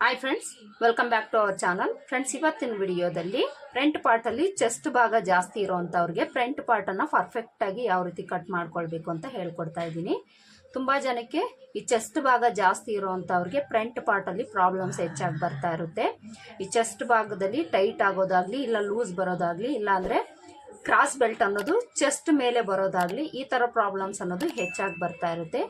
Hi friends welcome back to our channel friends ಇವತ್ತಿನ ವಿಡಿಯೋದಲ್ಲಿ front ಪಾರ್ಟಲ್ಲಿ chest ಭಾಗ ಜಾಸ್ತಿ ಇರೋವಂಥವ್ರಿಗೆ ಫ್ರಂಟ್ ಪಾರ್ಟನ್ನು ಪರ್ಫೆಕ್ಟಾಗಿ ಯಾವ ರೀತಿ ಕಟ್ ಮಾಡ್ಕೊಳ್ಬೇಕು ಅಂತ ಹೇಳ್ಕೊಡ್ತಾ ಇದ್ದೀನಿ. ತುಂಬ ಜನಕ್ಕೆ ಈ ಚೆಸ್ಟ್ ಭಾಗ ಜಾಸ್ತಿ ಇರೋವಂಥವ್ರಿಗೆ ಫ್ರಂಟ್ ಪಾರ್ಟಲ್ಲಿ ಪ್ರಾಬ್ಲಮ್ಸ್ ಹೆಚ್ಚಾಗಿ ಬರ್ತಾ ಇರುತ್ತೆ. ಈ ಚೆಸ್ಟ್ ಭಾಗದಲ್ಲಿ ಟೈಟ್ ಆಗೋದಾಗ್ಲಿ, ಇಲ್ಲ ಲೂಸ್ ಬರೋದಾಗ್ಲಿ ಇಲ್ಲ ಅಂದರೆ ಕ್ರಾಸ್ ಬೆಲ್ಟ್ ಅನ್ನೋದು ಚೆಸ್ಟ್ ಮೇಲೆ ಬರೋದಾಗ್ಲಿ ಈ ಥರ ಪ್ರಾಬ್ಲಮ್ಸ್ ಅನ್ನೋದು ಹೆಚ್ಚಾಗಿ ಬರ್ತಾ ಇರುತ್ತೆ.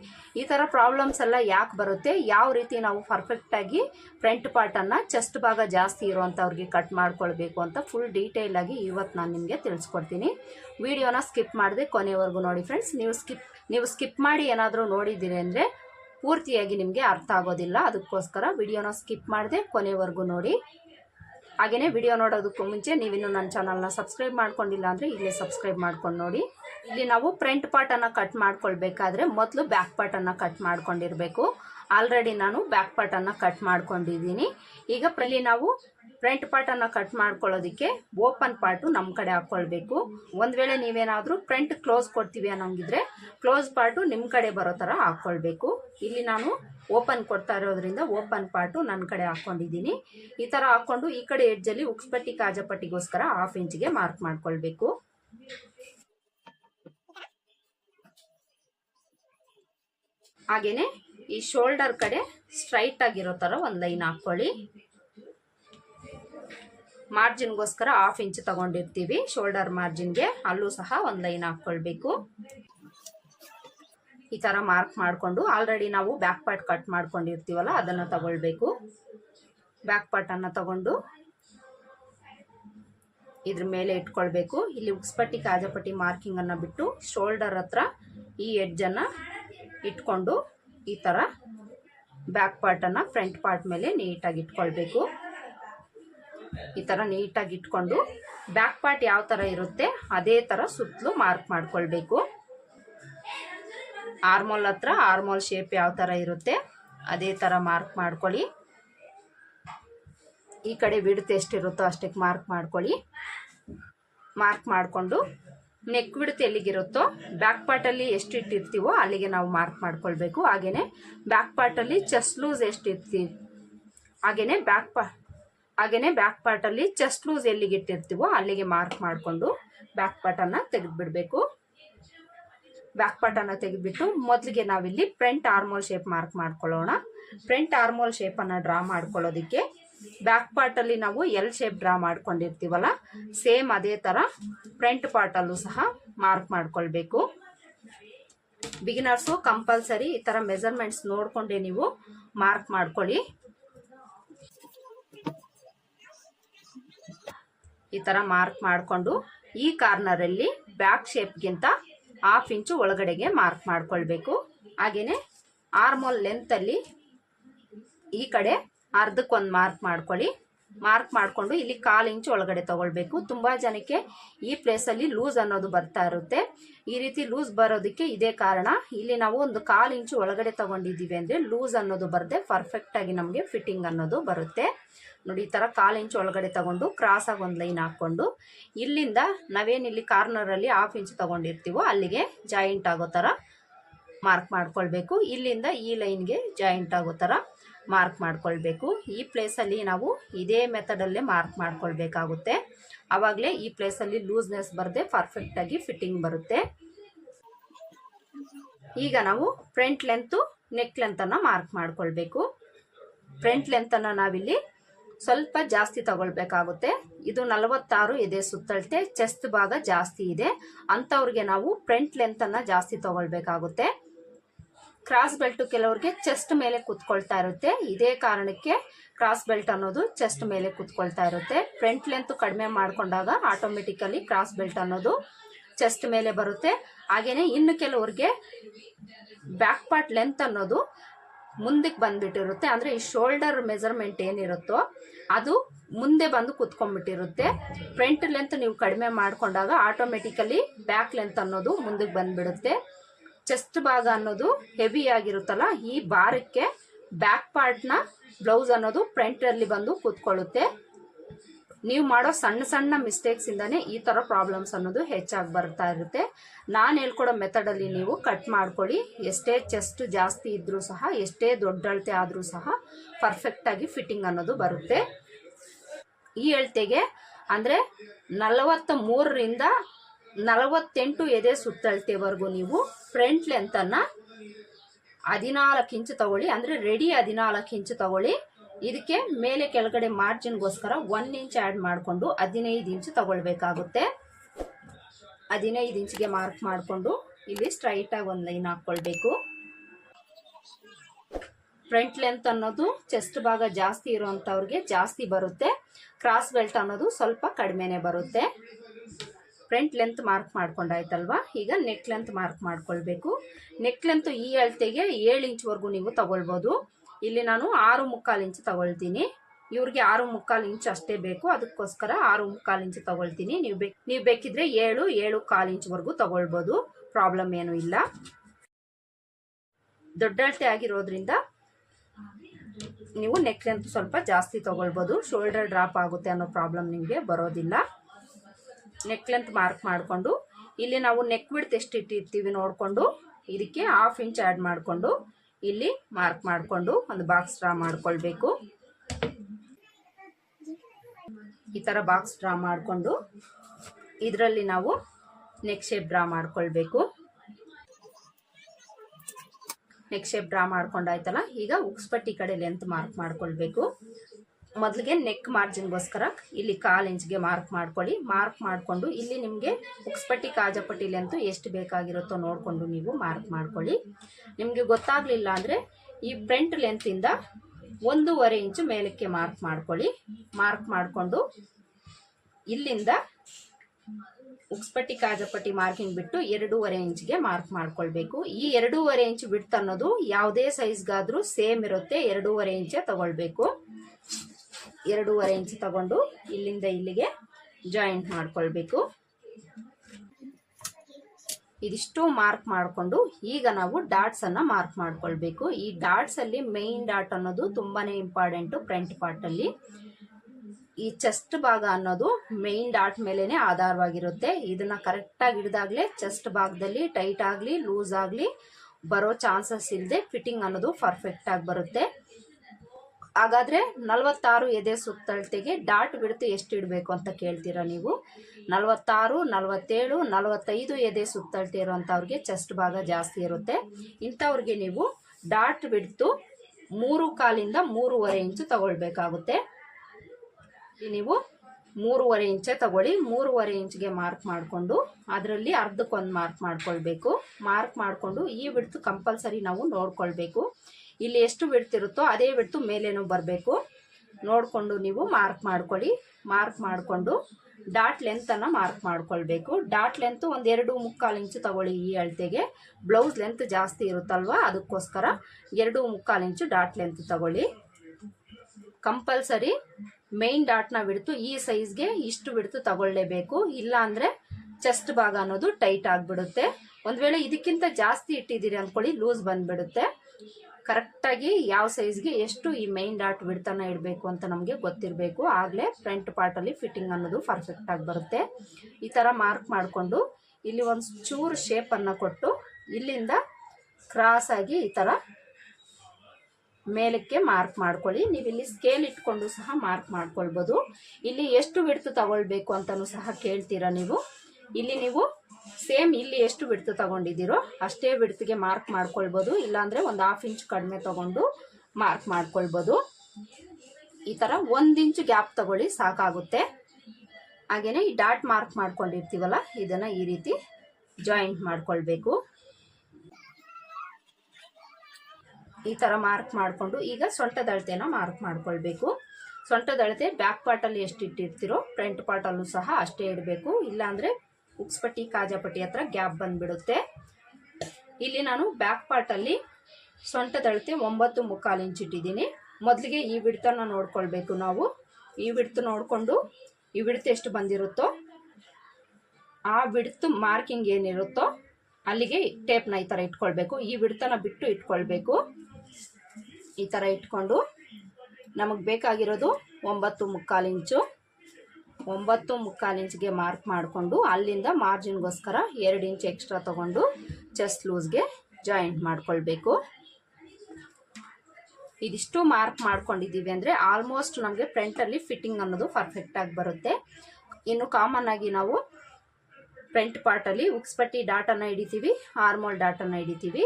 ಈ ಥರ ಪ್ರಾಬ್ಲಮ್ಸ್ ಎಲ್ಲ ಯಾಕೆ ಬರುತ್ತೆ? ಯಾವ ರೀತಿ ನಾವು ಪರ್ಫೆಕ್ಟಾಗಿ ಫ್ರಂಟ್ ಪಾರ್ಟನ್ನು ಚೆಸ್ಟ್ ಭಾಗ ಜಾಸ್ತಿ ಇರುವಂಥವ್ರಿಗೆ ಕಟ್ ಮಾಡ್ಕೊಳ್ಬೇಕು ಅಂತ ಫುಲ್ ಡೀಟೇಲ್ ಆಗಿ ಇವತ್ತು ನಾನು ನಿಮಗೆ ತಿಳಿಸ್ಕೊಡ್ತೀನಿ. ವಿಡಿಯೋನ ಸ್ಕಿಪ್ ಮಾಡಿದೆ ಕೊನೆವರೆಗೂ ನೋಡಿ ಫ್ರೆಂಡ್ಸ್ ನೀವು ಸ್ಕಿಪ್ ನೀವು ಸ್ಕಿಪ್ ಮಾಡಿ ಏನಾದರೂ ನೋಡಿದ್ದೀರಿ ಅಂದರೆ ಪೂರ್ತಿಯಾಗಿ ನಿಮಗೆ ಅರ್ಥ ಆಗೋದಿಲ್ಲ. ಅದಕ್ಕೋಸ್ಕರ ವಿಡಿಯೋನ ಸ್ಕಿಪ್ ಮಾಡಿದೆ ಕೊನೆವರೆಗೂ ನೋಡಿ. ಹಾಗೆಯೇ ವಿಡಿಯೋ ನೋಡೋದಕ್ಕೂ ಮುಂಚೆ ನೀವಿನ್ನು ನನ್ನ ಚಾನಲ್ನ ಸಬ್ಸ್ಕ್ರೈಬ್ ಮಾಡ್ಕೊಂಡಿಲ್ಲ ಅಂದರೆ ಇಲ್ಲೇ ಸಬ್ಸ್ಕ್ರೈಬ್ ಮಾಡ್ಕೊಂಡು ನೋಡಿ. ಇಲ್ಲಿ ನಾವು ಫ್ರಂಟ್ ಪಾರ್ಟನ್ನು ಕಟ್ ಮಾಡ್ಕೊಳ್ಬೇಕಾದ್ರೆ ಮೊದಲು ಬ್ಯಾಕ್ ಪಾರ್ಟನ್ನು ಕಟ್ ಮಾಡ್ಕೊಂಡಿರಬೇಕು. ಆಲ್ರೆಡಿ ನಾನು ಬ್ಯಾಕ್ ಪಾರ್ಟನ್ನು ಕಟ್ ಮಾಡ್ಕೊಂಡಿದ್ದೀನಿ. ಈಗ ಇಲ್ಲಿ ನಾವು ಫ್ರಂಟ್ ಪಾರ್ಟನ್ನು ಕಟ್ ಮಾಡ್ಕೊಳ್ಳೋದಕ್ಕೆ ಓಪನ್ ಪಾರ್ಟು ನಮ್ಮ ಕಡೆ ಹಾಕ್ಕೊಳ್ಬೇಕು ಒಂದು ವೇಳೆ ನೀವೇನಾದರೂ ಫ್ರಂಟ್ ಕ್ಲೋಸ್ ಕೊಡ್ತೀವಿ ಅನ್ನೋಂಗಿದ್ರೆ ಕ್ಲೋಸ್ ಪಾರ್ಟು ನಿಮ್ಮ ಕಡೆ ಬರೋ ಥರ ಹಾಕ್ಕೊಳ್ಬೇಕು ಇಲ್ಲಿ ನಾನು ಓಪನ್ ಕೊಡ್ತಾ ಇರೋದ್ರಿಂದ ಓಪನ್ ಪಾರ್ಟು ನನ್ನ ಕಡೆ ಹಾಕ್ಕೊಂಡಿದ್ದೀನಿ ಈ ಥರ ಹಾಕ್ಕೊಂಡು ಈ ಕಡೆ ಎಡ್ಜಲ್ಲಿ ಉಕ್ಸ್ಪಟ್ಟಿ ಕಾಜಪಟ್ಟಿಗೋಸ್ಕರ ಹಾಫ್ ಇಂಚ್ಗೆ ಮಾರ್ಕ್ ಮಾಡ್ಕೊಳ್ಬೇಕು. ಹಾಗೇನೆ ಈ ಶೋಲ್ಡರ್ ಕಡೆ ಸ್ಟ್ರೈಟ್ ಆಗಿರೋ ಥರ ಒಂದು ಲೈನ್ ಹಾಕ್ಕೊಳ್ಳಿ ಮಾರ್ಜಿನ್ಗೋಸ್ಕರ ಹಾಫ್ ಇಂಚ್ ತಗೊಂಡಿರ್ತೀವಿ. ಶೋಲ್ಡರ್ ಮಾರ್ಜಿನ್ಗೆ ಅಲ್ಲೂ ಸಹ ಒಂದು ಲೈನ್ ಹಾಕ್ಕೊಳ್ಬೇಕು ಈ ಥರ ಮಾರ್ಕ್ ಮಾಡಿಕೊಂಡು ಆಲ್ರೆಡಿ ನಾವು ಬ್ಯಾಕ್ ಪಾರ್ಟ್ ಕಟ್ ಮಾಡ್ಕೊಂಡಿರ್ತೀವಲ್ಲ, ಅದನ್ನು ತಗೊಳ್ಬೇಕು. ಬ್ಯಾಕ್ ಪಾರ್ಟನ್ನು ತಗೊಂಡು ಇದ್ರ ಮೇಲೆ ಇಟ್ಕೊಳ್ಬೇಕು. ಇಲ್ಲಿ ಉಕ್ಸ್ಪಟ್ಟಿ ಕಾಜಪಟ್ಟಿ ಮಾರ್ಕಿಂಗನ್ನು ಬಿಟ್ಟು ಶೋಲ್ಡರ್ ಹತ್ರ ಈ ಎಡ್ಜನ್ನು ಇಟ್ಕೊಂಡು ಈ ಥರ ಬ್ಯಾಕ್ ಪಾರ್ಟನ್ನು ಫ್ರಂಟ್ ಪಾರ್ಟ್ ಮೇಲೆ ನೀಟಾಗಿ ಇಟ್ಕೊಳ್ಬೇಕು. ಈ ಥರ ನೀಟಾಗಿ ಇಟ್ಕೊಂಡು ಬ್ಯಾಕ್ ಪಾರ್ಟ್ ಯಾವ ಥರ ಇರುತ್ತೆ ಅದೇ ಥರ ಸುತ್ತಲೂ ಮಾರ್ಕ್ ಮಾಡ್ಕೊಳ್ಬೇಕು. ಆರ್ಮೋಲ್ ಹತ್ರ ಆರ್ಮೋಲ್ ಶೇಪ್ ಯಾವ ಥರ ಇರುತ್ತೆ ಅದೇ ಥರ ಮಾರ್ಕ್ ಮಾಡ್ಕೊಳ್ಳಿ. ಈ ಕಡೆ ವಿಡ್ತ್ ಎಷ್ಟಿರುತ್ತೋ ಅಷ್ಟಕ್ಕೆ ಮಾರ್ಕ್ ಮಾಡ್ಕೊಳ್ಳಿ. ಮಾರ್ಕ್ ಮಾಡಿಕೊಂಡು ನೆಕ್ ಬಿಡುತ್ತೆ ಎಲ್ಲಿಗಿರುತ್ತೋ ಬ್ಯಾಕ್ ಪಾರ್ಟಲ್ಲಿ ಎಷ್ಟು ಇಟ್ಟಿರ್ತೀವೋ ಅಲ್ಲಿಗೆ ನಾವು ಮಾರ್ಕ್ ಮಾಡ್ಕೊಳ್ಬೇಕು. ಹಾಗೆಯೇ ಬ್ಯಾಕ್ ಪಾರ್ಟಲ್ಲಿ ಚೆಸ್ಟ್ ಲೂಸ್ ಎಷ್ಟು ಇರ್ತೀವಿ ಹಾಗೆಯೇ ಬ್ಯಾಕ್ ಪಾ ಹಾಗೆಯೇ ಬ್ಯಾಕ್ ಪಾರ್ಟಲ್ಲಿ ಚೆಸ್ಟ್ ಲೂಸ್ ಎಲ್ಲಿಗೆ ಇಟ್ಟಿರ್ತೀವೋ ಅಲ್ಲಿಗೆ ಮಾರ್ಕ್ ಮಾಡಿಕೊಂಡು ಬ್ಯಾಕ್ ಪಾರ್ಟನ್ನು ತೆಗೆದುಬಿಡಬೇಕು. ಬ್ಯಾಕ್ ಪಾರ್ಟನ್ನು ತೆಗೆದುಬಿಟ್ಟು ಮೊದಲಿಗೆ ನಾವಿಲ್ಲಿ ಫ್ರಂಟ್ ಆರ್ಮೋಲ್ ಶೇಪ್ ಮಾರ್ಕ್ ಮಾಡ್ಕೊಳ್ಳೋಣ. ಫ್ರಂಟ್ ಆರ್ಮೋಲ್ ಶೇಪನ್ನು ಡ್ರಾ ಮಾಡ್ಕೊಳ್ಳೋದಕ್ಕೆ ಬ್ಯಾಕ್ ಪಾರ್ಟಲ್ಲಿ ನಾವು ಎಲ್ ಶೇಪ್ ಡ್ರಾ ಮಾಡ್ಕೊಂಡಿರ್ತೀವಲ್ಲ ಸೇಮ್ ಅದೇ ಥರ ಫ್ರಂಟ್ ಪಾರ್ಟಲ್ಲೂ ಸಹ ಮಾರ್ಕ್ ಮಾಡ್ಕೊಳ್ಬೇಕು. ಬಿಗಿನರ್ಸು ಕಂಪಲ್ಸರಿ ಈ ಥರ ಮೆಜರ್ಮೆಂಟ್ಸ್ ನೋಡಿಕೊಂಡೇ ನೀವು ಮಾರ್ಕ್ ಮಾಡ್ಕೊಳ್ಳಿ. ಈ ಥರ ಮಾರ್ಕ್ ಮಾಡಿಕೊಂಡು ಈ ಕಾರ್ನರಲ್ಲಿ ಬ್ಯಾಕ್ ಶೇಪ್ಗಿಂತ ಹಾಫ್ ಇಂಚು ಒಳಗಡೆಗೆ ಮಾರ್ಕ್ ಮಾಡ್ಕೊಳ್ಬೇಕು. ಹಾಗೆಯೇ ಆರ್ಮೋಲ್ ಲೆಂತಲ್ಲಿ ಈ ಕಡೆ ಅರ್ಧಕ್ಕೊಂದು ಮಾರ್ಕ್ ಮಾಡ್ಕೊಳ್ಳಿ. ಮಾರ್ಕ್ ಮಾಡಿಕೊಂಡು ಇಲ್ಲಿ ಕಾಲು ಇಂಚು ಒಳಗಡೆ ತಗೊಳ್ಬೇಕು. ತುಂಬ ಜನಕ್ಕೆ ಈ ಪ್ಲೇಸಲ್ಲಿ ಲೂಸ್ ಅನ್ನೋದು ಬರ್ತಾ ಇರುತ್ತೆ. ಈ ರೀತಿ ಲೂಸ್ ಬರೋದಕ್ಕೆ ಇದೇ ಕಾರಣ. ಇಲ್ಲಿ ನಾವು ಒಂದು ಕಾಲು ಇಂಚು ಒಳಗಡೆ ತಗೊಂಡಿದ್ದೀವಿ ಅಂದರೆ ಲೂಸ್ ಅನ್ನೋದು ಬರದೆ ಪರ್ಫೆಕ್ಟಾಗಿ ನಮಗೆ ಫಿಟ್ಟಿಂಗ್ ಅನ್ನೋದು ಬರುತ್ತೆ. ನೋಡಿ, ಈ ಥರ ಕಾಲು ಇಂಚು ಒಳಗಡೆ ತಗೊಂಡು ಕ್ರಾಸಾಗಿ ಒಂದು ಲೈನ್ ಹಾಕ್ಕೊಂಡು ಇಲ್ಲಿಂದ ನಾವೇನಿಲ್ಲಿ ಕಾರ್ನರಲ್ಲಿ ಹಾಫ್ ಇಂಚ್ ತಗೊಂಡಿರ್ತೀವೋ ಅಲ್ಲಿಗೆ ಜಾಯಿಂಟ್ ಆಗೋ ಥರ ಮಾರ್ಕ್ ಮಾಡ್ಕೊಳ್ಬೇಕು. ಇಲ್ಲಿಂದ ಈ ಲೈನ್ಗೆ ಜಾಯಿಂಟ್ ಆಗೋ ಥರ ಮಾರ್ಕ್ ಮಾಡ್ಕೊಳ್ಬೇಕು. ಈ ಪ್ಲೇಸಲ್ಲಿ ನಾವು ಇದೇ ಮೆಥಡಲ್ಲೇ ಮಾರ್ಕ್ ಮಾಡ್ಕೊಳ್ಬೇಕಾಗುತ್ತೆ. ಆವಾಗಲೇ ಈ ಪ್ಲೇಸಲ್ಲಿ ಲೂಸ್ನೆಸ್ ಬರದೆ ಪರ್ಫೆಕ್ಟಾಗಿ ಫಿಟ್ಟಿಂಗ್ ಬರುತ್ತೆ. ಈಗ ನಾವು ಫ್ರಂಟ್ ಲೆಂತು ನೆಕ್ ಲೆಂತನ್ನು ಮಾರ್ಕ್ ಮಾಡ್ಕೊಳ್ಬೇಕು. ಫ್ರಂಟ್ ಲೆಂತನ್ನು ನಾವಿಲ್ಲಿ ಸ್ವಲ್ಪ ಜಾಸ್ತಿ ತಗೊಳ್ಬೇಕಾಗುತ್ತೆ. ಇದು ನಲವತ್ತಾರು ಇದೆ ಸುತ್ತಳತೆ ಚೆಸ್ಟ್ ಭಾಗ ಜಾಸ್ತಿ ಇದೆ. ಅಂಥವ್ರಿಗೆ ನಾವು ಫ್ರಂಟ್ ಲೆಂತನ್ನು ಜಾಸ್ತಿ ತಗೊಳ್ಬೇಕಾಗುತ್ತೆ. ಕ್ರಾಸ್ ಬೆಲ್ಟ್ ಕೆಲವ್ರಿಗೆ ಚೆಸ್ಟ್ ಮೇಲೆ ಕೂತ್ಕೊಳ್ತಾ ಇರುತ್ತೆ. ಇದೇ ಕಾರಣಕ್ಕೆ ಕ್ರಾಸ್ ಬೆಲ್ಟ್ ಅನ್ನೋದು ಚೆಸ್ಟ್ ಮೇಲೆ ಕೂತ್ಕೊಳ್ತಾ ಇರುತ್ತೆ. ಫ್ರಂಟ್ ಲೆಂತ್ ಕಡಿಮೆ ಮಾಡಿಕೊಂಡಾಗ ಆಟೋಮೆಟಿಕಲಿ ಕ್ರಾಸ್ ಬೆಲ್ಟ್ ಅನ್ನೋದು ಚೆಸ್ಟ್ ಮೇಲೆ ಬರುತ್ತೆ. ಹಾಗೆಯೇ ಇನ್ನು ಕೆಲವ್ರಿಗೆ ಬ್ಯಾಕ್ ಪಾರ್ಟ್ ಲೆಂತ್ ಅನ್ನೋದು ಮುಂದಕ್ಕೆ ಬಂದ್ಬಿಟ್ಟಿರುತ್ತೆ. ಅಂದರೆ ಈ ಶೋಲ್ಡರ್ ಮೆಜರ್ಮೆಂಟ್ ಏನಿರುತ್ತೋ ಅದು ಮುಂದೆ ಬಂದು ಕುತ್ಕೊಂಡ್ಬಿಟ್ಟಿರುತ್ತೆ. ಫ್ರಂಟ್ ಲೆಂತ್ ನೀವು ಕಡಿಮೆ ಮಾಡಿಕೊಂಡಾಗ ಆಟೋಮೆಟಿಕಲಿ ಬ್ಯಾಕ್ ಲೆಂತ್ ಅನ್ನೋದು ಮುಂದಕ್ಕೆ ಬಂದ್ಬಿಡುತ್ತೆ. ಚೆಸ್ಟ್ ಭಾಗ ಅನ್ನೋದು ಹೆವಿ ಆಗಿರುತ್ತಲ್ಲ, ಈ ಭಾರಕ್ಕೆ ಬ್ಯಾಕ್ ಪಾರ್ಟ್ನ ಬ್ಲೌಸ್ ಅನ್ನೋದು ಫ್ರಂಟಲ್ಲಿ ಬಂದು ಕೂತ್ಕೊಳ್ಳುತ್ತೆ. ನೀವು ಮಾಡೋ ಸಣ್ಣ ಸಣ್ಣ ಮಿಸ್ಟೇಕ್ಸ್ ಇಂದಾನೆ ಈ ತರ ಪ್ರಾಬ್ಲಮ್ಸ್ ಅನ್ನೋದು ಹೆಚ್ಚಾಗಿ ಬರ್ತಾ ಇರುತ್ತೆ. ನಾನು ಹೇಳ್ಕೊಡೋ ಮೆಥಡಲ್ಲಿ ನೀವು ಕಟ್ ಮಾಡ್ಕೊಳ್ಳಿ. ಎಷ್ಟೇ ಚೆಸ್ಟ್ ಜಾಸ್ತಿ ಇದ್ರೂ ಸಹ, ಎಷ್ಟೇ ದೊಡ್ಡ ಅಳತೆ ಆದರೂ ಸಹ ಪರ್ಫೆಕ್ಟ್ ಆಗಿ ಫಿಟ್ಟಿಂಗ್ ಅನ್ನೋದು ಬರುತ್ತೆ. ಈ ಅಳತೆಗೆ ಅಂದರೆ ನಲವತ್ತ ಮೂರರಿಂದ ನಲವತ್ತೆಂಟು ಎದೆ ಸುತ್ತಳತೆವರೆಗೂ ನೀವು ಫ್ರಂಟ್ ಲೆಂತನ್ನು ಹದಿನಾಲ್ಕು ಇಂಚು ತಗೊಳ್ಳಿ, ಅಂದರೆ ರೆಡಿ ಹದಿನಾಲ್ಕು ಇಂಚು ತಗೊಳ್ಳಿ. ಇದಕ್ಕೆ ಮೇಲೆ ಕೆಳಗಡೆ ಮಾರ್ಜಿನ್ಗೋಸ್ಕರ ಒನ್ ಇಂಚ್ ಆ್ಯಡ್ ಮಾಡಿಕೊಂಡು ಹದಿನೈದು ಇಂಚು ತಗೊಳ್ಬೇಕಾಗುತ್ತೆ. ಹದಿನೈದು ಇಂಚಿಗೆ ಮಾರ್ಕ್ ಮಾಡಿಕೊಂಡು ಇಲ್ಲಿ ಸ್ಟ್ರೈಟಾಗಿ ಒಂದು ಲೈನ್ ಹಾಕ್ಕೊಳ್ಬೇಕು. ಫ್ರಂಟ್ ಲೆಂತ್ ಅನ್ನೋದು ಚೆಸ್ಟ್ ಭಾಗ ಜಾಸ್ತಿ ಇರೋವಂಥವ್ರಿಗೆ ಜಾಸ್ತಿ ಬರುತ್ತೆ. ಕ್ರಾಸ್ ಬೆಲ್ಟ್ ಅನ್ನೋದು ಸ್ವಲ್ಪ ಕಡಿಮೆನೇ ಬರುತ್ತೆ. ಫ್ರಂಟ್ ಲೆಂತ್ ಮಾರ್ಕ್ ಮಾಡ್ಕೊಂಡಾಯ್ತಲ್ವಾ? ಈಗ ನೆಕ್ ಲೆಂತ್ ಮಾರ್ಕ್ ಮಾಡ್ಕೊಳ್ಬೇಕು. ನೆಕ್ ಲೆಂತ್ ಈ ಅಳತೆಗೆ ಏಳು ಇಂಚ್ವರೆಗೂ ನೀವು ತಗೊಳ್ಬೋದು. ಇಲ್ಲಿ ನಾನು ಆರು ಮುಕ್ಕಾಲು ಇಂಚ್ ತಗೊಳ್ತೀನಿ. ಇವ್ರಿಗೆ ಆರು ಮುಕ್ಕಾಲು ಇಂಚ್ ಅಷ್ಟೇ ಬೇಕು. ಅದಕ್ಕೋಸ್ಕರ ಆರು ಮುಕ್ಕಾಲು ಇಂಚ್ ತಗೊಳ್ತೀನಿ. ನೀವು ಬೇಕು, ನೀವು ಬೇಕಿದ್ರೆ ಏಳು ಏಳು ಕಾಲು ಇಂಚ್ವರೆಗೂ ತಗೊಳ್ಬೋದು. ಪ್ರಾಬ್ಲಮ್ ಏನೂ ಇಲ್ಲ. ದೊಡ್ಡ ಅಳತೆ ಆಗಿರೋದ್ರಿಂದ ನೀವು ನೆಕ್ ಲೆಂತ್ ಸ್ವಲ್ಪ ಜಾಸ್ತಿ ತಗೊಳ್ಬೋದು. ಶೋಲ್ಡರ್ ಡ್ರಾಪ್ ಆಗುತ್ತೆ ಅನ್ನೋ ಪ್ರಾಬ್ಲಮ್ ನಿಮಗೆ ಬರೋದಿಲ್ಲ. ನೆಕ್ ಲೆಂತ್ ಮಾರ್ಕ್ ಮಾಡಿಕೊಂಡು, ಇಲ್ಲಿ ನಾವು ನೆಕ್ ವಿಡ್ತ್ ಎಷ್ಟು ಇಟ್ಟಿರ್ತೀವಿ ನೋಡಿಕೊಂಡು, ಇದಕ್ಕೆ ಹಾಫ್ ಇಂಚ್ ಆ್ಯಡ್ ಮಾಡಿಕೊಂಡು, ಇಲ್ಲಿ ಮಾರ್ಕ್ ಮಾಡಿಕೊಂಡು ಒಂದು ಬಾಕ್ಸ್ ಡ್ರಾ ಮಾಡಿಕೊಳ್ಬೇಕು. ಈ ಥರ ಬಾಕ್ಸ್ ಡ್ರಾ ಮಾಡಿಕೊಂಡು, ಇದರಲ್ಲಿ ನಾವು ನೆಕ್ ಶೇಪ್ ಡ್ರಾ ಮಾಡಿಕೊಳ್ಬೇಕು. ನೆಕ್ ಶೇಪ್ ಡ್ರಾ ಮಾಡ್ಕೊಂಡಾಯ್ತಲ್ಲ ಈಗ ಉಕ್ಸ್ಪಟ್ಟಿ ಕಡೆ ಲೆಂತ್ ಮಾರ್ಕ್ ಮಾಡ್ಕೊಳ್ಬೇಕು. ಮೊದಲಿಗೆ ನೆಕ್ ಮಾರ್ಜಿನ್ಗೋಸ್ಕರ ಇಲ್ಲಿ ಕಾಲು ಇಂಚ್ಗೆ ಮಾರ್ಕ್ ಮಾಡ್ಕೊಳ್ಳಿ. ಮಾರ್ಕ್ ಮಾಡಿಕೊಂಡು ಇಲ್ಲಿ ನಿಮಗೆ ಉಕ್ಸ್ಪಟ್ಟಿ ಕಾಜಪಟ್ಟಿ ಅಂತೂ ಎಷ್ಟು ಬೇಕಾಗಿರುತ್ತೋ ನೋಡಿಕೊಂಡು ನೀವು ಮಾರ್ಕ್ ಮಾಡ್ಕೊಳ್ಳಿ. ನಿಮಗೆ ಗೊತ್ತಾಗಲಿಲ್ಲ ಅಂದರೆ ಈ ಫ್ರಂಟ್ ಲೆಂತಿಂದ ಒಂದೂವರೆ ಇಂಚು ಮೇಲಕ್ಕೆ ಮಾರ್ಕ್ ಮಾಡ್ಕೊಳ್ಳಿ. ಮಾರ್ಕ್ ಮಾಡಿಕೊಂಡು ಇಲ್ಲಿಂದ ಉಕ್ಸ್ಪಟ್ಟಿ ಕಾಜಪಟ್ಟಿ ಮಾರ್ಕಿಂಗ್ ಬಿಟ್ಟು ಎರಡೂವರೆ ಇಂಚ್ಗೆ ಮಾರ್ಕ್ ಮಾಡ್ಕೊಳ್ಬೇಕು. ಈ ಎರಡೂವರೆ ಇಂಚ್ ಬಿಡ್ತು ಅನ್ನೋದು ಯಾವುದೇ ಸೈಜ್ಗಾದ್ರೂ ಸೇಮ್ ಇರುತ್ತೆ. ಎರಡೂವರೆ ಇಂಚೇ ತಗೊಳ್ಬೇಕು. ಎರಡೂವರೆ ಇಂಚ್ ತಗೊಂಡು ಇಲ್ಲಿಂದ ಇಲ್ಲಿಗೆ ಜಾಯಿಂಟ್ ಮಾಡ್ಕೊಳ್ಬೇಕು. ಇದಿಷ್ಟು ಮಾರ್ಕ್ ಮಾಡಿಕೊಂಡು ಈಗ ನಾವು ಡಾಟ್ಸ್ ಅನ್ನ ಮಾರ್ಕ್ ಮಾಡ್ಕೊಳ್ಬೇಕು. ಈ ಡಾಟ್ಸ್ ಅಲ್ಲಿ ಮೇನ್ ಡಾಟ್ ಅನ್ನೋದು ತುಂಬಾನೇ ಇಂಪಾರ್ಟೆಂಟು ಫ್ರಂಟ್ ಪಾರ್ಟ್ ಅಲ್ಲಿ. ಈ ಚೆಸ್ಟ್ ಭಾಗ ಅನ್ನೋದು ಮೇನ್ ಡಾಟ್ ಮೇಲೇನೆ ಆಧಾರವಾಗಿರುತ್ತೆ. ಇದನ್ನ ಕರೆಕ್ಟಾಗಿ ಹಿಡಿದಾಗ್ಲೇ ಚೆಸ್ಟ್ ಭಾಗದಲ್ಲಿ ಟೈಟ್ ಆಗಲಿ ಲೂಸ್ ಆಗಲಿ ಬರೋ ಚಾನ್ಸಸ್ ಇಲ್ಲದೆ ಫಿಟ್ಟಿಂಗ್ ಅನ್ನೋದು ಪರ್ಫೆಕ್ಟ್ ಆಗಿ ಬರುತ್ತೆ. ಹಾಗಾದ್ರೆ ನಲವತ್ತಾರು ಎದೆ ಸುತ್ತಳತೆಗೆ ಡಾಟ್ ಬಿಡ್ತು ಎಷ್ಟು ಇಡಬೇಕು ಅಂತ ಕೇಳ್ತೀರಾ ನೀವು? ನಲವತ್ತಾರು, ನಲವತ್ತೇಳು, ನಲವತ್ತೈದು ಎದೆ ಸುತ್ತಳತೆ ಇರುವಂಥವ್ರಿಗೆ ಚೆಸ್ಟ್ ಭಾಗ ಜಾಸ್ತಿ ಇರುತ್ತೆ. ಇಂಥವ್ರಿಗೆ ನೀವು ಡಾಟ್ ಬಿಡ್ತು ಮೂರು ಕಾಲಿಂದ ಮೂರುವರೆ ಇಂಚು ತಗೊಳ್ಬೇಕಾಗುತ್ತೆ. ನೀವು ಮೂರುವರೆ ಇಂಚೆ ತಗೊಳ್ಳಿ. ಮೂರುವರೆ ಇಂಚ್ಗೆ ಮಾರ್ಕ್ ಮಾಡಿಕೊಂಡು ಅದರಲ್ಲಿ ಅರ್ಧಕ್ಕೊಂದು ಮಾರ್ಕ್ ಮಾಡ್ಕೊಳ್ಬೇಕು. ಮಾರ್ಕ್ ಮಾಡಿಕೊಂಡು ಈ ಬಿಡ್ತು ಕಂಪಲ್ಸರಿ ನಾವು ನೋಡ್ಕೊಳ್ಬೇಕು. ಇಲ್ಲಿ ಎಷ್ಟು ಬಿಡ್ತಿರುತ್ತೋ ಅದೇ ಬಿಡ್ತು ಮೇಲೇನೂ ಬರಬೇಕು. ನೋಡಿಕೊಂಡು ನೀವು ಮಾರ್ಕ್ ಮಾಡ್ಕೊಳ್ಳಿ. ಮಾರ್ಕ್ ಮಾಡಿಕೊಂಡು ಡಾಟ್ ಲೆಂತನ್ನು ಮಾರ್ಕ್ ಮಾಡ್ಕೊಳ್ಬೇಕು. ಡಾಟ್ ಲೆಂತ್ ಒಂದು ಎರಡು ಮುಕ್ಕಾಲು ಇಂಚು ತಗೊಳ್ಳಿ ಈ ಅಳತೆಗೆ. ಬ್ಲೌಸ್ ಲೆಂತ್ ಜಾಸ್ತಿ ಇರುತ್ತಲ್ವ? ಅದಕ್ಕೋಸ್ಕರ ಎರಡು ಮುಕ್ಕಾಲು ಇಂಚು ಡಾಟ್ ಲೆಂತ್ ತಗೊಳ್ಳಿ. ಕಂಪಲ್ಸರಿ ಮೇನ್ ಡಾಟ್ನ ಬಿಡ್ತು ಈ ಸೈಜ್ಗೆ ಇಷ್ಟು ಬಿಡ್ತು ತಗೊಳ್ಳೇಬೇಕು. ಇಲ್ಲ ಅಂದರೆ ಚೆಸ್ಟ್ ಭಾಗ ಅನ್ನೋದು ಟೈಟ್ ಆಗಿಬಿಡುತ್ತೆ. ಒಂದು ವೇಳೆ ಇದಕ್ಕಿಂತ ಜಾಸ್ತಿ ಇಟ್ಟಿದ್ದೀರಿ ಅಂದ್ಕೊಳ್ಳಿ ಲೂಸ್ ಬಂದ್ಬಿಡುತ್ತೆ. ಕರೆಕ್ಟಾಗಿ ಯಾವ ಸೈಜ್ಗೆ ಎಷ್ಟು ಈ ಮೈನ್ ಡಾಟ್ ಬಿಡ್ತಾನ ಇಡಬೇಕು ಅಂತ ನಮಗೆ ಗೊತ್ತಿರಬೇಕು. ಆಗಲೇ ಫ್ರಂಟ್ ಪಾರ್ಟಲ್ಲಿ ಫಿಟ್ಟಿಂಗ್ ಅನ್ನೋದು ಪರ್ಫೆಕ್ಟಾಗಿ ಬರುತ್ತೆ. ಈ ಥರ ಮಾರ್ಕ್ ಮಾಡಿಕೊಂಡು ಇಲ್ಲಿ ಒಂದು ಚೂರು ಶೇಪನ್ನು ಕೊಟ್ಟು ಇಲ್ಲಿಂದ ಕ್ರಾಸ್ ಆಗಿ ಈ ಥರ ಮೇಲಕ್ಕೆ ಮಾರ್ಕ್ ಮಾಡ್ಕೊಳ್ಳಿ. ನೀವು ಇಲ್ಲಿ ಸ್ಕೇಲ್ ಇಟ್ಕೊಂಡು ಸಹ ಮಾರ್ಕ್ ಮಾಡ್ಕೊಳ್ಬೋದು. ಇಲ್ಲಿ ಎಷ್ಟು ಬಿಡ್ತು ತಗೊಳ್ಬೇಕು ಅಂತಲೂ ಸಹ ಕೇಳ್ತೀರಾ ನೀವು? ಇಲ್ಲಿ ನೀವು ಸೇಮ್ ಇಲ್ಲಿ ಎಷ್ಟು ಬಿಡ್ತು ತಗೊಂಡಿದ್ದೀರೋ ಅಷ್ಟೇ ಬಿಡ್ತಿಗೆ ಮಾರ್ಕ್ ಮಾಡ್ಕೊಳ್ಬೋದು. ಇಲ್ಲಾಂದರೆ ಒಂದು ಹಾಫ್ ಇಂಚ್ ಕಡಿಮೆ ತಗೊಂಡು ಮಾರ್ಕ್ ಮಾಡ್ಕೊಳ್ಬೋದು. ಈ ಥರ ಒಂದು ಇಂಚು ಗ್ಯಾಪ್ ತಗೊಳ್ಳಿ ಸಾಕಾಗುತ್ತೆ. ಹಾಗೆಯೇ ಈ ಡಾಟ್ ಮಾರ್ಕ್ ಮಾಡ್ಕೊಂಡಿರ್ತೀವಲ್ಲ, ಇದನ್ನು ಈ ರೀತಿ ಜಾಯಿಂಟ್ ಮಾಡ್ಕೊಳ್ಬೇಕು. ಈ ಥರ ಮಾರ್ಕ್ ಮಾಡಿಕೊಂಡು ಈಗ ಸೊಂಟದ ಅಳತೆನ ಮಾರ್ಕ್ ಮಾಡ್ಕೊಳ್ಬೇಕು. ಸೊಂಟದ ಅಳತೆ ಬ್ಯಾಕ್ ಪಾರ್ಟಲ್ಲಿ ಎಷ್ಟು ಇಟ್ಟಿರ್ತೀರೋ ಫ್ರಂಟ್ ಪಾರ್ಟಲ್ಲೂ ಸಹ ಅಷ್ಟೇ ಇಡಬೇಕು. ಇಲ್ಲಾಂದರೆ ಉಕ್ಸ್ಪಟ್ಟಿ, ಕಾಜಾಪಟ್ಟಿ ಹತ್ರ ಗ್ಯಾಪ್ ಬಂದ್ಬಿಡುತ್ತೆ. ಇಲ್ಲಿ ನಾನು ಬ್ಯಾಕ್ ಪಾರ್ಟಲ್ಲಿ ಸೊಂಟದ ಒಂಬತ್ತು ಮುಕ್ಕಾಲು ಇಂಚ್ ಇಟ್ಟಿದ್ದೀನಿ. ಮೊದಲಿಗೆ ಈ ಬಿಡ್ತನ್ನ ನೋಡ್ಕೊಳ್ಬೇಕು ನಾವು. ಈ ಬಿಡ್ತು ನೋಡಿಕೊಂಡು ಈ ಬಿಡ್ತು ಎಷ್ಟು ಬಂದಿರುತ್ತೋ, ಆ ಬಿಡ್ತು ಮಾರ್ಕಿಂಗ್ ಏನಿರುತ್ತೋ ಅಲ್ಲಿಗೆ ಟೇಪ್ನ ಈ ಥರ ಇಟ್ಕೊಳ್ಬೇಕು. ಈ ಬಿಡ್ತನ ಬಿಟ್ಟು ಇಟ್ಕೊಳ್ಬೇಕು. ಈ ಥರ ಇಟ್ಕೊಂಡು ನಮಗೆ ಬೇಕಾಗಿರೋದು ಒಂಬತ್ತು ಮುಕ್ಕಾಲು ಇಂಚು. ಒಂಬತ್ತು ಮುಕ್ಕಾಲು ಇಂಚ್ಗೆ ಮಾರ್ಕ್ ಮಾಡಿಕೊಂಡು ಅಲ್ಲಿಂದ ಮಾರ್ಜಿನ್ಗೋಸ್ಕರ ಎರಡು ಇಂಚ್ ಎಕ್ಸ್ಟ್ರಾ ತೊಗೊಂಡು ಚೆಸ್ಟ್ ಲೂಸ್ಗೆ ಜಾಯಿಂಟ್ ಮಾಡ್ಕೊಳ್ಬೇಕು. ಇದಿಷ್ಟು ಮಾರ್ಕ್ ಮಾಡ್ಕೊಂಡಿದ್ದೀವಿ ಅಂದರೆ ಆಲ್ಮೋಸ್ಟ್ ನಮಗೆ ಫ್ರಂಟಲ್ಲಿ ಫಿಟ್ಟಿಂಗ್ ಅನ್ನೋದು ಪರ್ಫೆಕ್ಟಾಗಿ ಬರುತ್ತೆ. ಇನ್ನು ಕಾಮನ್ ಆಗಿ ನಾವು ಫ್ರಂಟ್ ಪಾರ್ಟಲ್ಲಿ ಉಕ್ಸ್ಪಟ್ಟಿ ಡಾಟನ್ನು ಹಿಡಿತೀವಿ, ಆರ್ಮೋಲ್ ಡಾಟನ್ನು ಹಿಡಿತೀವಿ.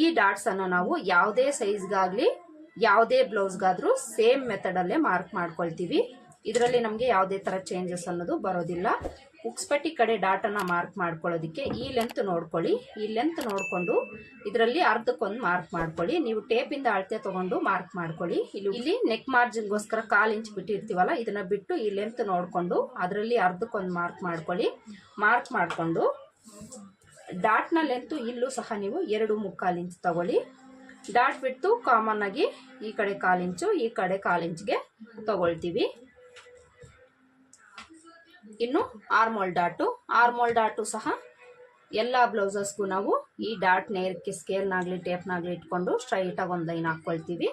ಈ ಡಾಟ್ಸನ್ನು ನಾವು ಯಾವುದೇ ಸೈಜ್ಗಾಗಲಿ, ಯಾವುದೇ ಬ್ಲೌಸ್ಗಾದರೂ ಸೇಮ್ ಮೆಥಡಲ್ಲೇ ಮಾರ್ಕ್ ಮಾಡ್ಕೊಳ್ತೀವಿ. ಇದರಲ್ಲಿ ನಮಗೆ ಯಾವುದೇ ಥರ ಚೇಂಜಸ್ ಅನ್ನೋದು ಬರೋದಿಲ್ಲ. ಉಕ್ಸ್ಪಟ್ಟಿ ಕಡೆ ಡಾಟನ್ನು ಮಾರ್ಕ್ ಮಾಡ್ಕೊಳ್ಳೋದಕ್ಕೆ ಈ ಲೆಂತ್ ನೋಡ್ಕೊಳ್ಳಿ. ಈ ಲೆಂತ್ ನೋಡಿಕೊಂಡು ಇದರಲ್ಲಿ ಅರ್ಧಕ್ಕೊಂದು ಮಾರ್ಕ್ ಮಾಡ್ಕೊಳ್ಳಿ. ನೀವು ಟೇಪಿಂದ ಅಳತೆ ತೊಗೊಂಡು ಮಾರ್ಕ್ ಮಾಡ್ಕೊಳ್ಳಿ. ಇಲ್ಲಿ ಇಲ್ಲಿ ನೆಕ್ ಮಾರ್ಜಿನ್ಗೋಸ್ಕರ ಕಾಲು ಇಂಚ್ ಬಿಟ್ಟಿರ್ತೀವಲ್ಲ, ಇದನ್ನು ಬಿಟ್ಟು ಈ ಲೆಂತ್ ನೋಡಿಕೊಂಡು ಅದರಲ್ಲಿ ಅರ್ಧಕ್ಕೊಂದು ಮಾರ್ಕ್ ಮಾಡ್ಕೊಳ್ಳಿ. ಮಾರ್ಕ್ ಮಾಡಿಕೊಂಡು ಡಾಟ್ನ ಲೆಂತು ಇಲ್ಲೂ ಸಹ ನೀವು ಎರಡು ಮುಕ್ಕಾಲು ಇಂಚ್ ತಗೊಳ್ಳಿ. ಡಾಟ್ ಬಿಟ್ಟು ಕಾಮನ್ ಆಗಿ ಈ ಕಡೆ ಕಾಲು ಇಂಚು, ಈ ಕಡೆ ಕಾಲು ಇಂಚ್ಗೆ ತಗೊಳ್ತೀವಿ. ಇನ್ನು ಆರ್ಮೋಲ್ ಡಾಟು ಆರ್ಮೋಲ್ ಡಾಟು ಸಹ ಎಲ್ಲ ಬ್ಲೌಸಸ್ಗೂ ನಾವು ಈ ಡಾಟ್ ನೇರಕ್ಕೆ ಸ್ಕೇಲ್ನಾಗಲಿ ಟೇಪ್ನಾಗಲಿ ಇಟ್ಕೊಂಡು ಸ್ಟ್ರೈಟಾಗಿ ಒಂದು ಲೈನ್ ಹಾಕ್ಕೊಳ್ತೀವಿ.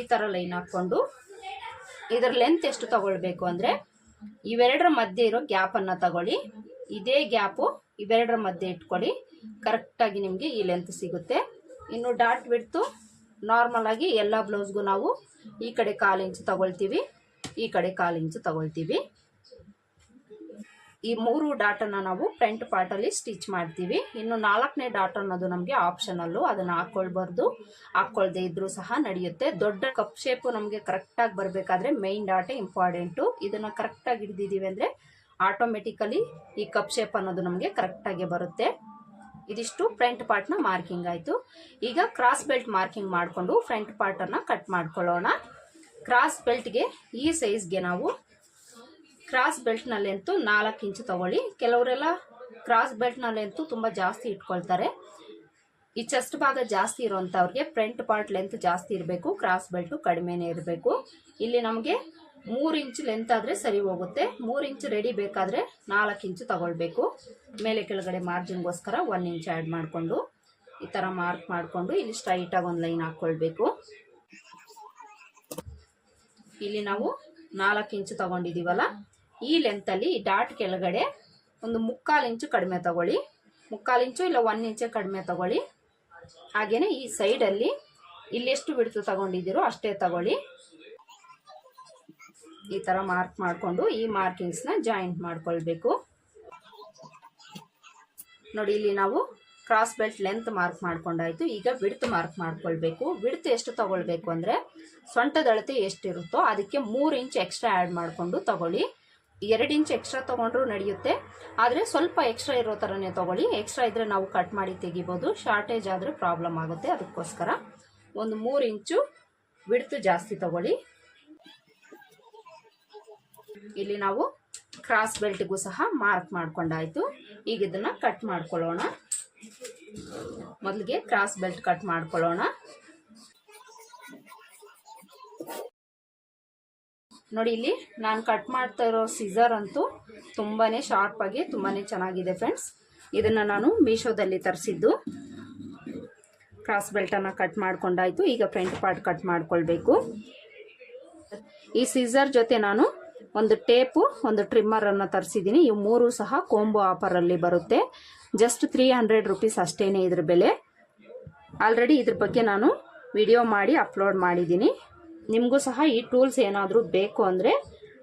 ಈ ಥರ ಲೈನ್ ಹಾಕ್ಕೊಂಡು ಇದರ ಲೆಂತ್ ಎಷ್ಟು ತಗೊಳ್ಬೇಕು ಅಂದರೆ ಇವೆರಡರ ಮಧ್ಯೆ ಇರೋ ಗ್ಯಾಪನ್ನು ತಗೊಳ್ಳಿ. ಇದೇ ಗ್ಯಾಪು ಇವೆರಡರ ಮಧ್ಯೆ ಇಟ್ಕೊಳ್ಳಿ ಕರೆಕ್ಟಾಗಿ ನಿಮಗೆ ಈ ಲೆಂತ್ ಸಿಗುತ್ತೆ. ಇನ್ನು ಡಾಟ್ ಬಿಡ್ತು ನಾರ್ಮಲ್ ಆಗಿ ಎಲ್ಲ ಬ್ಲೌಸ್ಗೂ ನಾವು ಈ ಕಡೆ ಕಾಲು ಇಂಚು ತಗೊಳ್ತೀವಿ, ಈ ಕಡೆ ಕಾಲು ಇಂಚು ತಗೊಳ್ತೀವಿ. ಈ ಮೂರು ಡಾಟನ್ನ ನಾವು ಫ್ರಂಟ್ ಪಾರ್ಟಲ್ಲಿ ಸ್ಟಿಚ್ ಮಾಡ್ತೀವಿ. ಇನ್ನು ನಾಲ್ಕನೇ ಡಾಟ್ ಅನ್ನೋದು ನಮಗೆ ಆಪ್ಷನಲ್ಲು ಅದನ್ನು ಹಾಕ್ಕೊಳ್ಬಾರ್ದು ಹಾಕ್ಕೊಳ್ದೇ ಇದ್ರೂ ಸಹ ನಡೆಯುತ್ತೆ. ದೊಡ್ಡ ಕಪ್ ಶೇಪು ನಮಗೆ ಕರೆಕ್ಟಾಗಿ ಬರಬೇಕಾದ್ರೆ ಮೈನ್ ಡಾಟೆ ಇಂಪಾರ್ಟೆಂಟು ಇದನ್ನು ಕರೆಕ್ಟಾಗಿ ಹಿಡಿದಿದ್ದೀವಿ ಅಂದರೆ ಆಟೋಮೆಟಿಕಲಿ ಈ ಕಪ್ ಶೇಪ್ ಅನ್ನೋದು ನಮಗೆ ಕರೆಕ್ಟಾಗಿ ಬರುತ್ತೆ. ಇದಿಷ್ಟು ಫ್ರಂಟ್ ಪಾರ್ಟ್ನ ಮಾರ್ಕಿಂಗ್ ಆಯಿತು. ಈಗ ಕ್ರಾಸ್ ಬೆಲ್ಟ್ ಮಾರ್ಕಿಂಗ್ ಮಾಡಿಕೊಂಡು ಫ್ರಂಟ್ ಪಾರ್ಟನ್ನು ಕಟ್ ಮಾಡ್ಕೊಳ್ಳೋಣ. ಕ್ರಾಸ್ ಬೆಲ್ಟ್ಗೆ ಈ ಸೈಜ್ಗೆ ನಾವು ಕ್ರಾಸ್ ಬೆಲ್ಟ್ನಲ್ಲಂತೂ ನಾಲ್ಕು ಇಂಚು ತಗೊಳ್ಳಿ. ಕೆಲವರೆಲ್ಲ ಕ್ರಾಸ್ ಬೆಲ್ಟ್ನಲ್ಲಂತೂ ತುಂಬ ಜಾಸ್ತಿ ಇಟ್ಕೊಳ್ತಾರೆ. ಈ ಚೆಸ್ಟ್ ಭಾಗ ಜಾಸ್ತಿ ಇರುವಂಥವ್ರಿಗೆ ಫ್ರಂಟ್ ಪಾರ್ಟ್ ಲೆಂತ್ ಜಾಸ್ತಿ ಇರಬೇಕು ಕ್ರಾಸ್ ಬೆಲ್ಟು ಕಡಿಮೆನೇ ಇರಬೇಕು. ಇಲ್ಲಿ ನಮಗೆ ಮೂರು ಇಂಚು ಲೆಂತ್ ಆದರೆ ಸರಿ ಹೋಗುತ್ತೆ. ಮೂರು ಇಂಚು ರೆಡಿ ಬೇಕಾದರೆ ನಾಲ್ಕು ಇಂಚು ತಗೊಳ್ಬೇಕು. ಮೇಲೆ ಕೆಳಗಡೆ ಮಾರ್ಜಿನ್ಗೋಸ್ಕರ ಒನ್ ಇಂಚ್ ಆ್ಯಡ್ ಮಾಡಿಕೊಂಡು, ಈ ಥರ ಮಾರ್ಕ್ ಮಾಡಿಕೊಂಡು ಇಲ್ಲಿ ಸ್ಟ್ರೈಟಾಗಿ ಒಂದು ಲೈನ್ ಹಾಕ್ಕೊಳ್ಬೇಕು ಇಲ್ಲಿ ನಾವು ನಾಲ್ಕು ಇಂಚು ತಗೊಂಡಿದ್ದೀವಲ್ಲ ಈ ಲೆಂತಲ್ಲಿ ಡಾಟ್ ಕೆಳಗಡೆ ಒಂದು ಮುಕ್ಕಾಲು ಇಂಚು ಕಡಿಮೆ ತಗೊಳ್ಳಿ. ಮುಕ್ಕಾಲು ಇಂಚು ಇಲ್ಲ ಒನ್ ಇಂಚೆ ಕಡಿಮೆ ತಗೊಳ್ಳಿ. ಹಾಗೆಯೇ ಈ ಸೈಡಲ್ಲಿ ಇಲ್ಲೆಷ್ಟು ಬಿಡ್ತು ತಗೊಂಡಿದ್ದೀರೋ ಅಷ್ಟೇ ತಗೊಳ್ಳಿ. ಈ ಥರ ಮಾರ್ಕ್ ಮಾಡಿಕೊಂಡು ಈ ಮಾರ್ಕಿಂಗ್ಸ್ನ ಜಾಯಿಂಟ್ ಮಾಡ್ಕೊಳ್ಬೇಕು. ನೋಡಿ, ಇಲ್ಲಿ ನಾವು ಕ್ರಾಸ್ ಬೆಲ್ಟ್ ಲೆಂತ್ ಮಾರ್ಕ್ ಮಾಡ್ಕೊಂಡಾಯ್ತು. ಈಗ ಬಿಡ್ತು ಮಾರ್ಕ್ ಮಾಡ್ಕೊಳ್ಬೇಕು. ಬಿಡ್ತು ಎಷ್ಟು ತಗೊಳ್ಬೇಕು ಅಂದರೆ ಸೊಂಟದ ಎಷ್ಟಿರುತ್ತೋ ಅದಕ್ಕೆ ಮೂರು ಇಂಚ್ ಎಕ್ಸ್ಟ್ರಾ ಆ್ಯಡ್ ಮಾಡಿಕೊಂಡು ತಗೊಳ್ಳಿ. ಎರಡು ಇಂಚ್ ಎಕ್ಸ್ಟ್ರಾ ತೊಗೊಂಡ್ರೂ ನಡೆಯುತ್ತೆ. ಆದರೆ ಸ್ವಲ್ಪ ಎಕ್ಸ್ಟ್ರಾ ಇರೋ ಥರನೇ ತೊಗೊಳ್ಳಿ. ಎಕ್ಸ್ಟ್ರಾ ಇದ್ದರೆ ನಾವು ಕಟ್ ಮಾಡಿ ತೆಗಿಬೋದು. ಶಾರ್ಟೇಜ್ ಆದರೆ ಪ್ರಾಬ್ಲಮ್ ಆಗುತ್ತೆ. ಅದಕ್ಕೋಸ್ಕರ ಒಂದು ಮೂರು ಇಂಚು ಬಿಡ್ತು ಜಾಸ್ತಿ ತಗೊಳ್ಳಿ. ಇಲ್ಲಿ ನಾವು ಕ್ರಾಸ್ ಬೆಲ್ಟ್ಗೂ ಸಹ ಮಾರ್ಕ್ ಮಾಡ್ಕೊಂಡಾಯ್ತು. ಈಗ ಇದನ್ನು ಕಟ್ ಮಾಡ್ಕೊಳ್ಳೋಣ. ಮೊದಲಿಗೆ ಕ್ರಾಸ್ ಬೆಲ್ಟ್ ಕಟ್ ಮಾಡ್ಕೊಳ್ಳೋಣ. ನೋಡಿ ಇಲ್ಲಿ ನಾನು ಕಟ್ ಮಾಡ್ತಾ ಇರೋ ಸಿಸರ್ ಅಂತೂ ತುಂಬಾ ಶಾರ್ಪಾಗಿ ತುಂಬಾ ಚೆನ್ನಾಗಿದೆ ಫ್ರೆಂಡ್ಸ್ ಇದನ್ನು ನಾನು ಮೀಶೋದಲ್ಲಿ ತರಿಸಿದ್ದು. Cross ಬೆಲ್ಟನ್ನು cut ಮಾಡ್ಕೊಂಡಾಯಿತು. ಈಗ ಫ್ರಂಟ್ ಪಾರ್ಟ್ ಕಟ್ ಮಾಡ್ಕೊಳ್ಬೇಕು. ಈ ಸಿಸರ್ ಜೊತೆ ನಾನು ಒಂದು ಟೇಪು ಒಂದು ಟ್ರಿಮ್ಮರನ್ನು ತರಿಸಿದ್ದೀನಿ ಇವು ಮೂರು ಸಹ ಕೋಂಬೋ ಆಫರಲ್ಲಿ ಬರುತ್ತೆ. ಜಸ್ಟ್ ತ್ರೀ ಹಂಡ್ರೆಡ್ ರುಪೀಸ್ ಅಷ್ಟೇ ಇದ್ರ ಬೆಲೆ. ಆಲ್ರೆಡಿ ಇದ್ರ ಬಗ್ಗೆ ನಾನು ವಿಡಿಯೋ ಮಾಡಿ ಅಪ್ಲೋಡ್ ಮಾಡಿದ್ದೀನಿ ನಿಮಗೂ ಸಹ ಈ ಟೂಲ್ಸ್ ಏನಾದರೂ ಬೇಕು ಅಂದರೆ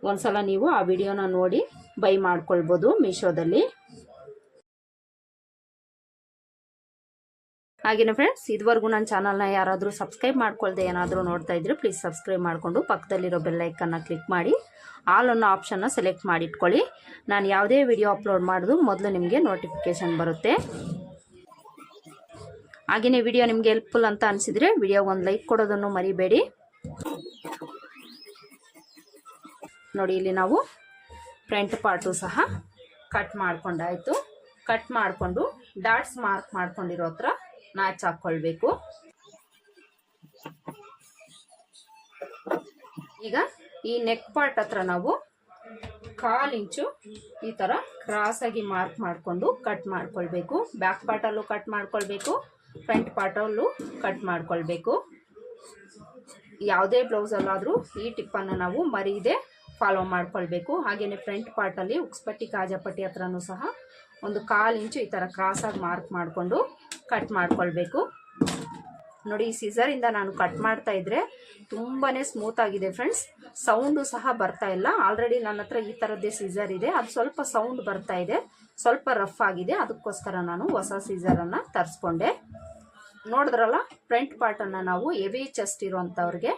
ಒಂದ್ಸಲ ನೀವು ಆ ವಿಡಿಯೋನ ನೋಡಿ ಬೈ ಮಾಡ್ಕೊಳ್ಬೋದು ಮೀಶೋದಲ್ಲಿ. ಹಾಗೆಯೇ ಫ್ರೆಂಡ್ಸ್ ಇದುವರೆಗೂ ನನ್ನ ಚಾನಲ್ನ ಯಾರಾದರೂ ಸಬ್ಸ್ಕ್ರೈಬ್ ಮಾಡ್ಕೊಳ್ದೆ ಏನಾದರೂ ನೋಡ್ತಾ ಇದ್ರೆ ಪ್ಲೀಸ್ ಸಬ್ಸ್ಕ್ರೈಬ್ ಮಾಡಿಕೊಂಡು ಪಕ್ಕದಲ್ಲಿರೋ ಬೆಲ್ಲೈಕನ್ನು ಕ್ಲಿಕ್ ಮಾಡಿ ಆಲ್ ಅನ್ನೋ ಆಪ್ಷನ್ನ ಸೆಲೆಕ್ಟ್ ಮಾಡಿಟ್ಕೊಳ್ಳಿ. ನಾನು ಯಾವುದೇ ವಿಡಿಯೋ ಅಪ್ಲೋಡ್ ಮಾಡೋದು ಮೊದಲು ನಿಮಗೆ ನೋಟಿಫಿಕೇಷನ್ ಬರುತ್ತೆ. ಹಾಗೆಯೇ ವಿಡಿಯೋ ನಿಮಗೆ ಹೆಲ್ಪ್ಫುಲ್ ಅಂತ ಅನಿಸಿದರೆ ವಿಡಿಯೋಗೆ ಒಂದು ಲೈಕ್ ಕೊಡೋದನ್ನು ಮರಿಬೇಡಿ. ನೋಡಿ, ಇಲ್ಲಿ ನಾವು ಫ್ರಂಟ್ ಪಾರ್ಟು ಸಹ ಕಟ್ ಮಾಡ್ಕೊಂಡಾಯಿತು. ಕಟ್ ಮಾಡಿಕೊಂಡು ಡಾಟ್ಸ್ ಮಾರ್ಕ್ ಮಾಡ್ಕೊಂಡಿರೋ ಹತ್ರ ಮ್ಯಾಚ್ ಹಾಕ್ಕೊಳ್ಬೇಕು. ಈಗ ಈ ನೆಕ್ ಪಾರ್ಟ್ ಹತ್ರ ನಾವು ಕಾಲು ಇಂಚು ಈ ಥರ ಕ್ರಾಸಾಗಿ ಮಾರ್ಕ್ ಮಾಡಿಕೊಂಡು ಕಟ್ ಮಾಡ್ಕೊಳ್ಬೇಕು. ಬ್ಯಾಕ್ ಪಾರ್ಟಲ್ಲೂ ಕಟ್ ಮಾಡ್ಕೊಳ್ಬೇಕು ಫ್ರಂಟ್ ಪಾರ್ಟಲ್ಲೂ ಕಟ್ ಮಾಡ್ಕೊಳ್ಬೇಕು. ಯಾವುದೇ ಬ್ಲೌಸಲ್ಲಾದರೂ ಈ ಟಿಪ್ಪನ್ನು ನಾವು ಮರೀದೆ ಫಾಲೋ ಮಾಡ್ಕೊಳ್ಬೇಕು. ಹಾಗೆಯೇ ಫ್ರಂಟ್ ಪಾರ್ಟಲ್ಲಿ ಉಕ್ಸ್ಪಟ್ಟಿ ಕಾಜಾಪಟ್ಟಿ ಹತ್ರನೂ ಸಹ ಒಂದು ಕಾಲು ಇಂಚು ಈ ಥರ ಕ್ರಾಸಾಗಿ ಮಾರ್ಕ್ ಮಾಡಿಕೊಂಡು ಕಟ್ ಮಾಡ್ಕೊಳ್ಬೇಕು. ನೋಡಿ, ಈ ಸೀಸರಿಂದ ನಾನು ಕಟ್ ಮಾಡ್ತಾ ಇದ್ರೆ ತುಂಬಾ ಸ್ಮೂತ್ ಆಗಿದೆ ಫ್ರೆಂಡ್ಸ್ ಸೌಂಡು ಸಹ ಬರ್ತಾ ಇಲ್ಲ. ಆಲ್ರೆಡಿ ನನ್ನ ಹತ್ರ ಈ ಥರದ್ದೇ ಸೀಸರ್ ಇದೆ. ಅದು ಸ್ವಲ್ಪ ಸೌಂಡ್ ಬರ್ತಾ ಇದೆ. ಸ್ವಲ್ಪ ರಫ್ ಆಗಿದೆ. ಅದಕ್ಕೋಸ್ಕರ ನಾನು ಹೊಸ ಸೀಸರನ್ನು ತರಿಸ್ಕೊಂಡೆ. ನೋಡಿದ್ರಲ್ಲ, ಫ್ರಂಟ್ ಪಾರ್ಟನ್ನು ನಾವು ಹೆವಿ ಚೆಸ್ಟ್ ಇರುವಂಥವ್ರಿಗೆ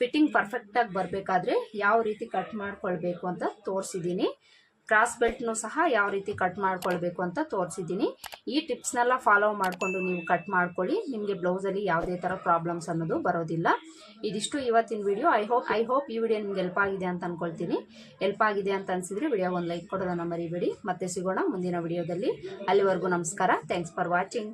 ಫಿಟ್ಟಿಂಗ್ ಪರ್ಫೆಕ್ಟಾಗಿ ಬರಬೇಕಾದ್ರೆ ಯಾವ ರೀತಿ ಕಟ್ ಮಾಡ್ಕೊಳ್ಬೇಕು ಅಂತ ತೋರಿಸಿದ್ದೀನಿ. ಕ್ರಾಸ್ ಬೆಲ್ಟ್ನು ಸಹ ಯಾವ ರೀತಿ ಕಟ್ ಮಾಡ್ಕೊಳ್ಬೇಕು ಅಂತ ತೋರಿಸಿದ್ದೀನಿ. ಈ ಟಿಪ್ಸ್ನೆಲ್ಲ ಫಾಲೋ ಮಾಡಿಕೊಂಡು ನೀವು ಕಟ್ ಮಾಡ್ಕೊಳ್ಳಿ, ನಿಮಗೆ ಬ್ಲೌಸಲ್ಲಿ ಯಾವುದೇ ಥರ ಪ್ರಾಬ್ಲಮ್ಸ್ ಅನ್ನೋದು ಬರೋದಿಲ್ಲ. ಇದಿಷ್ಟು ಇವತ್ತಿನ video I hope I hope ಈ ವಿಡಿಯೋ ನಿಮ್ಗೆ ಹೆಲ್ಪ್ ಆಗಿದೆ ಅಂತ ಅನ್ಕೊಳ್ತೀನಿ. ಹೆಲ್ಪ್ ಆಗಿದೆ ಅಂತ ಅನ್ಸಿದ್ರೆ ವಿಡಿಯೋ ಒಂದು ಲೈಕ್ ಕೊಡೋದನ್ನ ಮರಿಬೇಡಿ. ಮತ್ತೆ ಸಿಗೋಣ ಮುಂದಿನ ವಿಡಿಯೋದಲ್ಲಿ ಅಲ್ಲಿವರೆಗೂ ನಮಸ್ಕಾರ. Thanks for watching